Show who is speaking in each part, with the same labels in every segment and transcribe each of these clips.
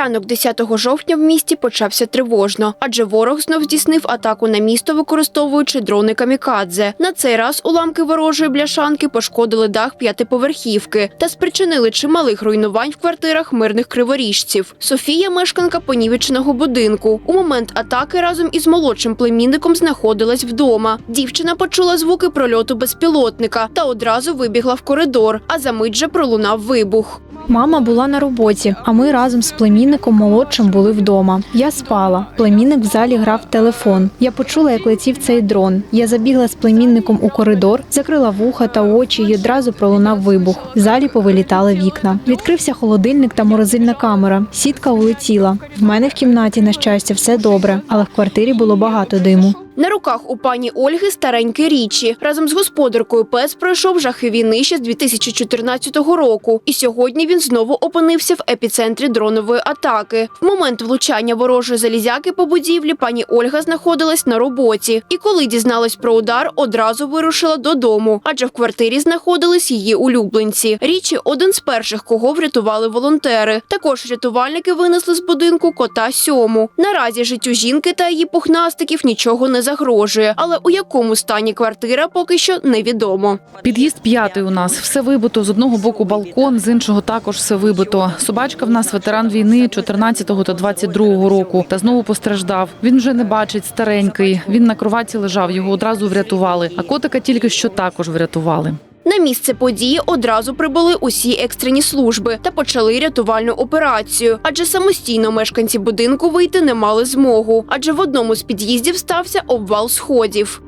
Speaker 1: Ранок 10 жовтня в місті почався тривожно, адже ворог знов здійснив атаку на місто, використовуючи дрони камікадзе. На цей раз уламки ворожої бляшанки пошкодили дах п'ятиповерхівки та спричинили чималих руйнувань в квартирах мирних криворіжців. Софія, мешканка понівеченого будинку. У момент атаки разом із молодшим племінником знаходилась вдома. Дівчина почула звуки прольоту безпілотника та одразу вибігла в коридор, а за мить же пролунав вибух.
Speaker 2: Мама була на роботі, а ми разом з племінником молодшим були вдома. Я спала. Племінник в залі грав телефон. Я почула, як летів цей дрон. Я забігла з племінником у коридор, закрила вуха та очі і одразу пролунав вибух. В залі повилітали вікна. Відкрився холодильник та морозильна камера. Сітка улетіла. В мене в кімнаті, на щастя, все добре, але в квартирі було багато диму.
Speaker 1: На руках у пані Ольги старенькі річі. Разом з господаркою пес пройшов жахи війни з 2014 року. І сьогодні він знову опинився в епіцентрі дронової атаки. В момент влучання ворожої залізяки по будівлі пані Ольга знаходилась на роботі. І коли дізналась про удар, одразу вирушила додому, адже в квартирі знаходились її улюбленці. Річі один з перших, кого врятували волонтери. Також рятувальники винесли з будинку кота сьому. Наразі життю жінки та її пухнастиків нічого не загрожує, але у якому стані квартира поки що невідомо.
Speaker 3: Під'їзд п'ятий у нас. Все вибито. З одного боку балкон, з іншого також все вибито. Собачка в нас ветеран війни 14-го та 22-го року. Та знову постраждав. Він вже не бачить старенький. Він на кроваті лежав, його одразу врятували. А котика тільки що також врятували.
Speaker 1: На місце події одразу прибули усі екстрені служби та почали рятувальну операцію, адже самостійно мешканці будинку вийти не мали змогу, адже в одному з під'їздів стався обвал сходів.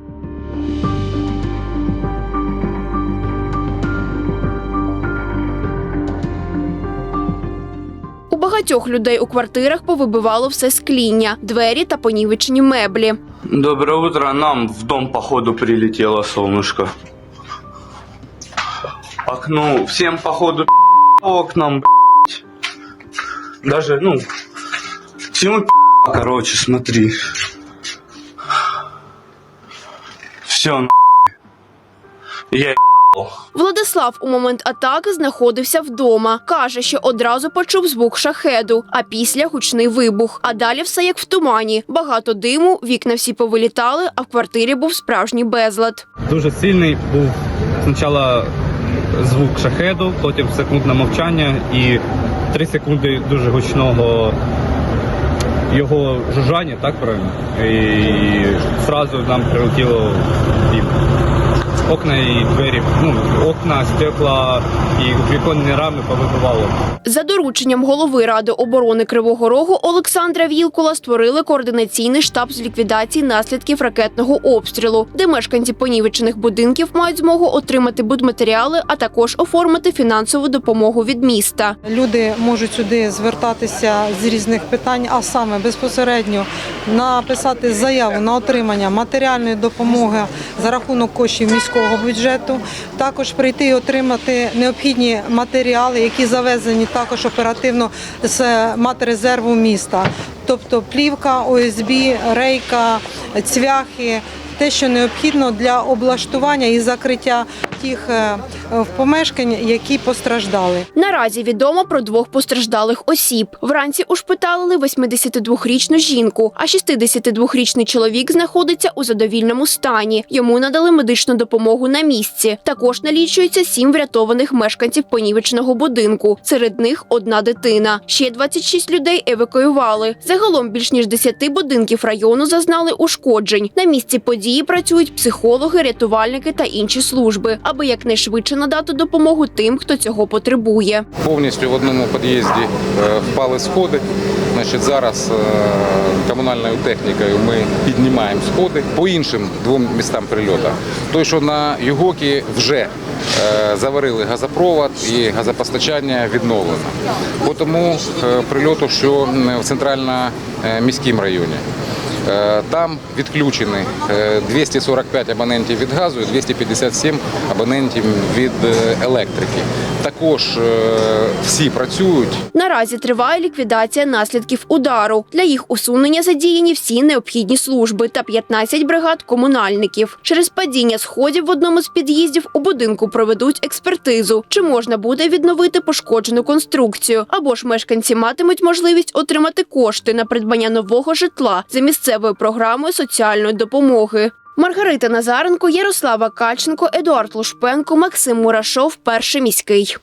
Speaker 1: У багатьох людей у квартирах повибивало все скління, двері та понівечені меблі.
Speaker 4: Доброе утро. Нам в дом походу прилетело солнышко. Окно. Всем походу окнам. блядь. Даже, ну, всему короче, смотри. Все, я
Speaker 1: Владислав у момент атаки знаходився вдома. Каже, що одразу почув звук шахеду, а після гучний вибух. А далі все як в тумані. Багато диму, вікна всі повилітали, а в квартирі був справжній безлад.
Speaker 5: Дуже сильний був спочатку звук шахеду, потім секундне мовчання і три секунди дуже гучного його жужжання, так правильно? І зразу нам прилетіло і окна і двері, ну, окна, стекла і віконні рами повибивало.
Speaker 1: За дорученням голови ради оборони Кривого Рогу Олександра Вілкула створили координаційний штаб з ліквідації наслідків ракетного обстрілу, де мешканці понівечених будинків мають змогу отримати будматеріали, а також оформити фінансову допомогу від міста.
Speaker 6: Люди можуть сюди звертатися з різних питань, а саме безпосередньо написати заяву на отримання матеріальної допомоги за рахунок коштів міського бюджету. Також прийти і отримати необхідні матеріали, які завезені також оперативно з матрезерву міста, тобто плівка, ОСБ, рейка, цвяхи. Те, що необхідно для облаштування і закриття тих е, помешкань, які постраждали.
Speaker 1: Наразі відомо про двох постраждалих осіб. Вранці ушпиталили 82-річну жінку, а 62-річний чоловік знаходиться у задовільному стані. Йому надали медичну допомогу на місці. Також налічується сім врятованих мешканців понівеченого будинку. Серед них одна дитина. Ще 26 людей евакуювали. Загалом більш ніж 10 будинків району зазнали ушкоджень. На місці події працюють психологи, рятувальники та інші служби, аби якнайшвидше надати допомогу тим, хто цього потребує.
Speaker 7: Повністю в одному під'їзді е, впали сходи. Значить, зараз е, комунальною технікою ми піднімаємо сходи по іншим двом містам прильоту. Той, що на Югокі вже е, заварили газопровод і газопостачання відновлено. По тому прильоту, що в центрально-міському районі. Е, Там відключені е, 245 абонентів від газу і 257 абонентів від е, електрики. Також е, всі працюють.
Speaker 1: Наразі триває ліквідація наслідків удару. Для їх усунення задіяні всі необхідні служби та 15 бригад комунальників. Через падіння сходів в одному з під'їздів у будинку проведуть експертизу, чи можна буде відновити пошкоджену конструкцію, або ж мешканці матимуть можливість отримати кошти на придбання нового житла за місцевою програмою соціальної допомоги. Маргарита Назаренко, Ярослава Каченко, Едуард Лушпенко, Максим Мурашов, перший міський.